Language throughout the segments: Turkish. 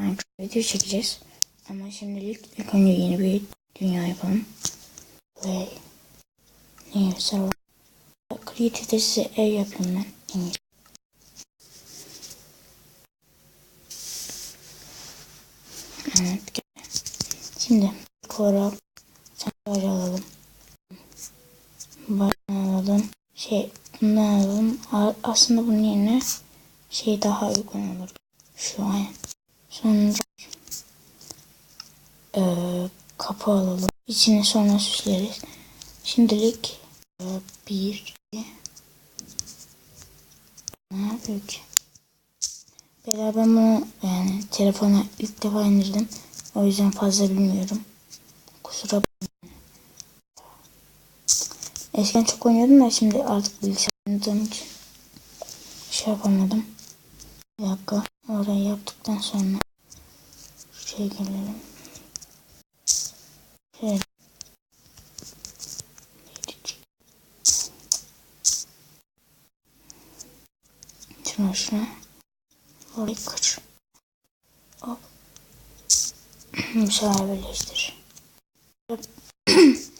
Minecraft video çekeceğiz. Ama şimdilik ilk önce yeni bir dünya yapalım. Play. New server. Creative'de size ev yapayım ben. En iyisi. Evet. Şimdi ilk olarak alalım. Başını alalım. Şey bundan alalım. Aslında bunun yerine şey daha uygun olur. Şu an. Sonra eee kapı alalım. İçini sonra süsleriz. Şimdilik eee, bir, iki, büyük. Beraber bunu yani telefona ilk defa indirdim. O yüzden fazla bilmiyorum. Kusura bakmayın. Eskiden çok oynuyordum da şimdi artık bilgisayar oynadığım için şey yapamadım. Bir dakika. Orayı yaptıktan sonra şey gelelim. Şöyle. Şuna şuna. Orayı kır. Hop. Sefer birleştir.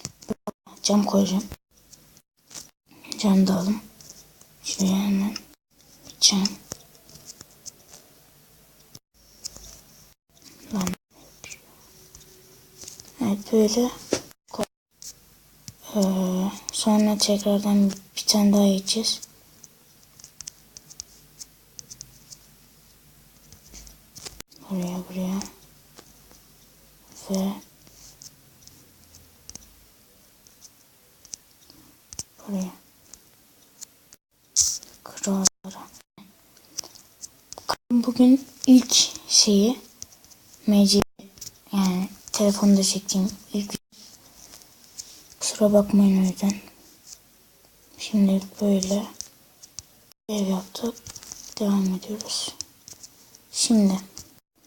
Cam koyacağım. Cam da alalım. Şuraya hemen cam. Lan. Evet böyle. Ee, sonra tekrardan bir tane daha yiyeceğiz. Buraya buraya. Ve buraya. Kurallara. Bugün ilk şeyi MC yani telefonda çektiğim ilk kusura bakmayın o yüzden. Şimdi böyle ev yaptık. Devam ediyoruz. Şimdi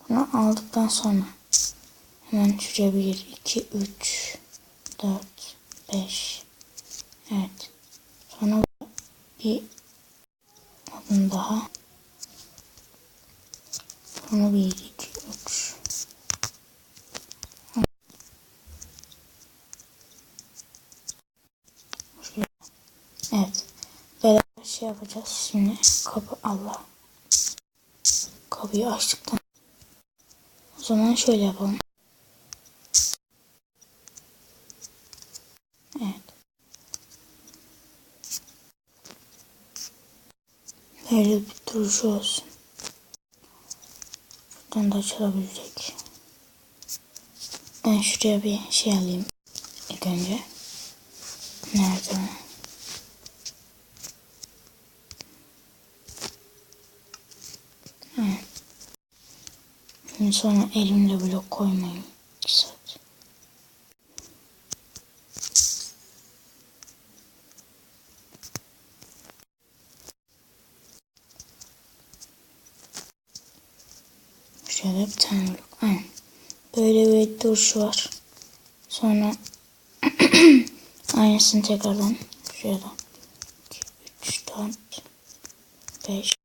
bunu aldıktan sonra hemen şuraya 1, 2, 3, 4, 5 Evet. Sonra bir adım daha. Sonra 1, 2, 3 Evet. Beraber şey yapacağız. Şimdi kapı Allah. Kapıyı açtıktan o zaman şöyle yapalım. Evet. Böyle bir duruşu olsun. Buradan da açılabilecek. Ben şuraya bir şey alayım. İlk önce. Nerede? Evet. Şimdi sonra elimle blok koymayayım. 2 saat. Şöyle bir tane blok. Aynen. Böyle bir duruşu var. Sonra aynısını tekrardan şöyle 2, 3, 4, 5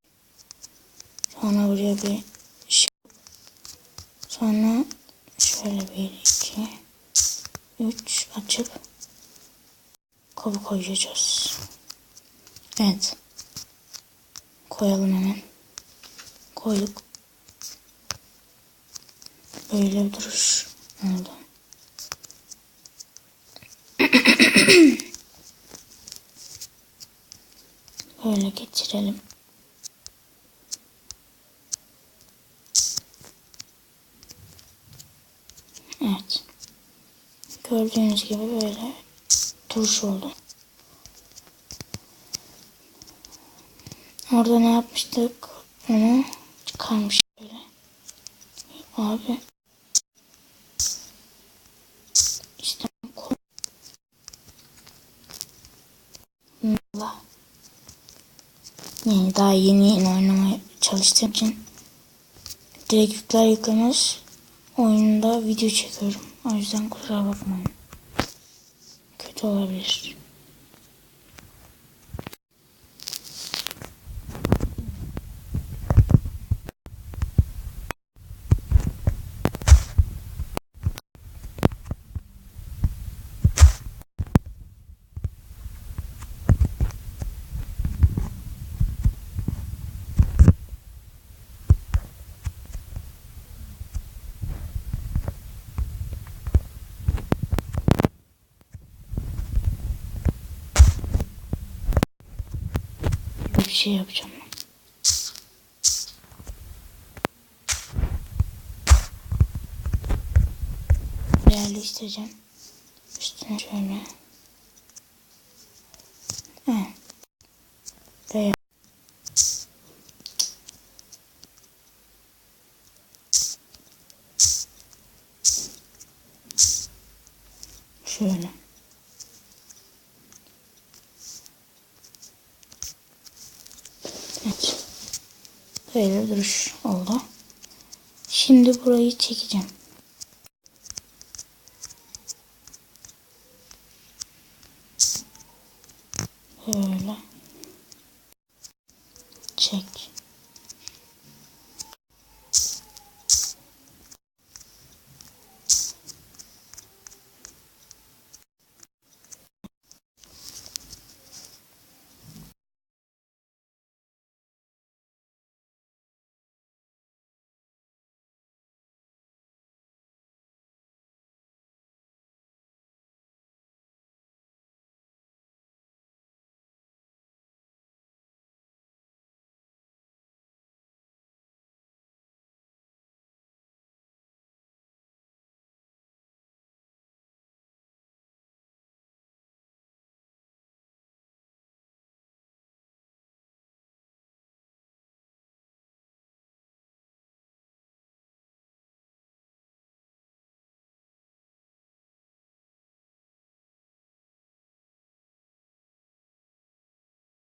Sonra buraya bir. Sonra şöyle bir iki üç açıp kabı koyacağız. Evet. Koyalım hemen. Koyduk. Böyle bir duruş oldu. Böyle geçirelim. Evet. Gördüğünüz gibi böyle duruş oldu. Orada ne yapmıştık? Onu çıkarmış böyle. Abi. İşte Allah. Yani daha yeni yeni oynamaya çalıştığım için direkt yükler yüklemez oyunda video çekiyorum. O yüzden kusura bakmayın. Kötü olabilir. Şey yapacağım. Yerleştireceğim. Üstüne şöyle. Evet. Ve şöyle. Böyle duruş oldu. Şimdi burayı çekeceğim. Böyle. Çek.